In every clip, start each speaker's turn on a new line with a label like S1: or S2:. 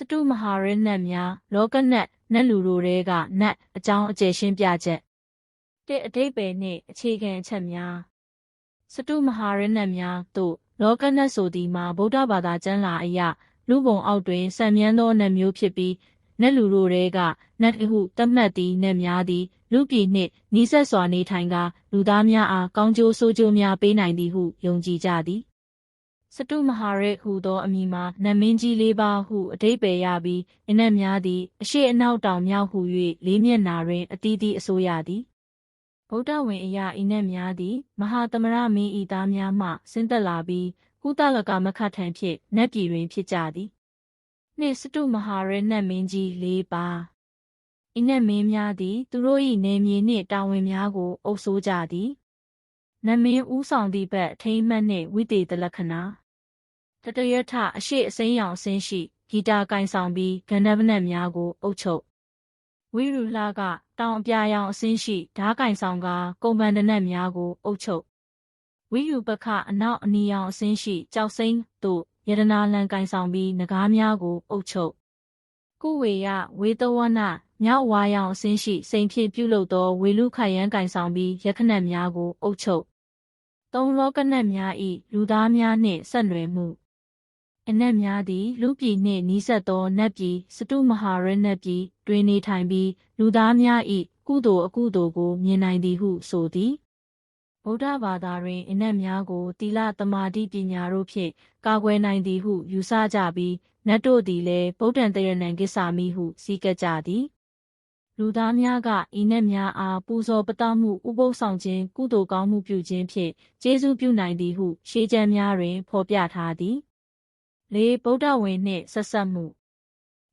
S1: စတုမဟာရဏတ်များလောကနတ်နတ်လူတို့တဲကနတ်အကြောင်းအကျယ်ရှင်းပြချက်တစ်အတိတ်ပဲနှင့်အခြေခံအချက်များစတုမဟာရဏတ်များတို့လောကနတ်ဆိုသည်မှာဗုဒ္ဓဘာသာကျမ်းလာအရလူပုံအောက်တွင်စံမြန်းသောနတ်မျိုးဖြစ်ပြီးနတ်လူတို့တဲကနတ်ဟုတတ်မှတ်သည့်နတ်များသည်လူပြည်နှင့်နီးစပ်စွာနေထိုင်ကလူသားများအားကောင်းကျိုးဆိုးကျိုးများပေးနိုင်သည်ဟုယုံကြည်ကြသည် စတုမဟာရဲဟုသောအမည်မှာနတ်မင်းကြီးလေးပါးဟုအတိတ်ပဲရပြီးအနက်များသည်အရှိအနောက်တောင်မြောက်ဟု၍လေးမျက်နာတွင်အတီးတီးအစိုးရသည်ဗုဒ္ဓဝင်အရာဤနက်များသည် မဟာသမရမင်းဤသားများမှဆင်းသက်လာပြီးကုသလကမခထံဖြင့်နတ်ပြည်တွင်ဖြစ်ကြသည်နှင့်စတုမဟာရဲနတ်မင်းကြီးလေးပါးဤနတ်မင်းများသည် သူတို့၏နေမြေနှင့်တာဝန်များကိုအုပ်စိုးကြသည် နတ်မင်းဦးဆောင်သည့်ဘက်အထိမ်းအမှတ်နှင့်ဝိတေသလက္ခဏာတတရထအရှိအစိမ်းရောင်အဆင်းရှိဂီတာကင်ဆောင်ပြီးဂန္ဓဗနတ်များကိုအုပ်ချုပ်ဝိရုလှကတောင်အပြာရောင်အဆင်းရှိဓားကင်ဆောင်ကကုံပန်တနတ်များကိုအုပ်ချုပ်ဝိယူပခအနောက်အနီရောင်အဆင်းရှိကြောက်စိမ့်တို့ယတနာလန်ကင်ဆောင်ပြီးနဂါးများကိုအုပ်ချုပ် ကုဝေယဝေတဝနမြောက်ဝါရောင်အဆင်းရှိစိန်ဖြစ်ပြုလုပ်သောဝေလူခိုင်ရန်ကင်ဆောင်ပြီးယခနတ်များကိုအုပ်ချုပ်သုံးလောကနတ်များ၏လူသားများနှင့်ဆက်နွယ်မှုအနက်များသည် လူပြည်နှင့်နီးစပ်သောနတ်ပြည်စတုမဟာရနတ်ပြည်တွင်နေထိုင်ပြီးလူသားများ၏ကုသိုလ်အကုသိုလ်ကို မြင်နိုင်သည်ဟုဆိုသည်ဗုဒ္ဓဘာသာတွင်အနက်များကိုတီလသမာဓိပညာတို့ဖြင့်ကာကွယ်နိုင်သည်ဟုယူဆကြပြီး နတ်တို့သည်လည်းဗုဒ္ဓံတရဏံကိစ္ဆာမိဟုစည်းကပ်ကြသည်လူသားများကဤနက်များအားပူဇော်ပတမှုဥပုသ်ဆောင်ခြင်းကုသိုလ်ကောင်းမှုပြုခြင်းဖြင့်ကျေးဇူးပြုနိုင်သည်ဟု ရှေးကျမ်းများတွင် ဖော်ပြထားသည်လေးဗုဒ္ဓဝင်နှင့်ဆက်ဆက်မှု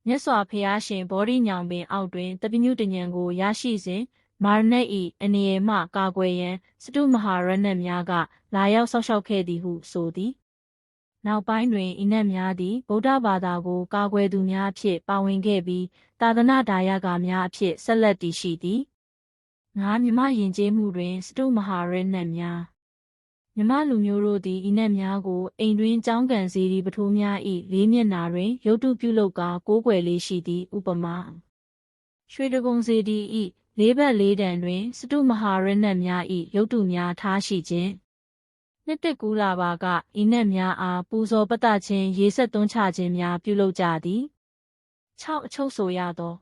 S1: မြတ်စွာဘုရားရှင်ဗောဓိညောင်ပင်အောက်တွင်တပိညုတဉဏ်ကိုရရှိစဉ်မာရဏတ်၏အနေရမှကာကွယ်ရန်စတုမဟာရဏတ်များကလာရောက်ဆောက်ရှောက်ခဲ့သည်ဟုဆိုသည် နောက်ပိုင်းတွင်ဤနတ်များသည်ဗုဒ္ဓဘာသာကိုကာကွယ်သူများအဖြစ်ပါဝင်ခဲ့ပြီးသာသနာဒါယကများအဖြစ်ဆက်လက်တည်ရှိသည်ငါမြမယဉ်ကျေးမှုတွင်စတုမဟာရဏတ်များမြမလူမျိုးတို့သည်ဤနတ်များကိုအိမ်တွင်ကြောင်းကန်စီဒီပထိုးများ၏လေးမျက်နာတွင်ရုပ်တုပြုလုပ်ကာကိုးကွယ်လေးရှိသည်ဥပမာရွှေတကုံစီဒီ၏လေးဘက်လေးတန်တွင်စတုမဟာရဏတ်များ၏ရုပ်တုများထားရှိခြင်း နှစ်တက်ကူလာပါကဤနတ်များအားပူဇော်ပတခြင်းရေဆက်သွန်းချခြင်းများပြုလုပ်ကြသည်6အချုပ်ဆိုရသော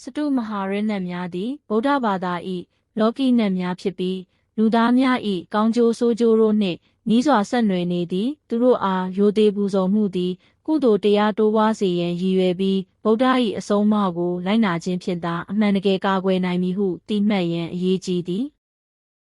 S1: စတုမဟာရဏတ်များသည်ဗုဒ္ဓဘာသာ၏လောကီနတ်များဖြစ်ပြီးလူသားများ၏ကောင်းကျိုးဆိုးကျိုးတို့နှင့်နီးစွာဆက်နွယ်နေသည်သူတို့အားရိုသေပူဇော်မှုသည်ကုသိုလ်တရားတိုးပွားစေရန်ရည်ရွယ်ပြီးဗုဒ္ဓ၏အဆုံးအမကိုလိုက်နာခြင်းဖြင့်သာအမှန်တကယ်ကာကွယ်နိုင်မည်ဟုသိမှတ်ရန်အရေးကြီးသည်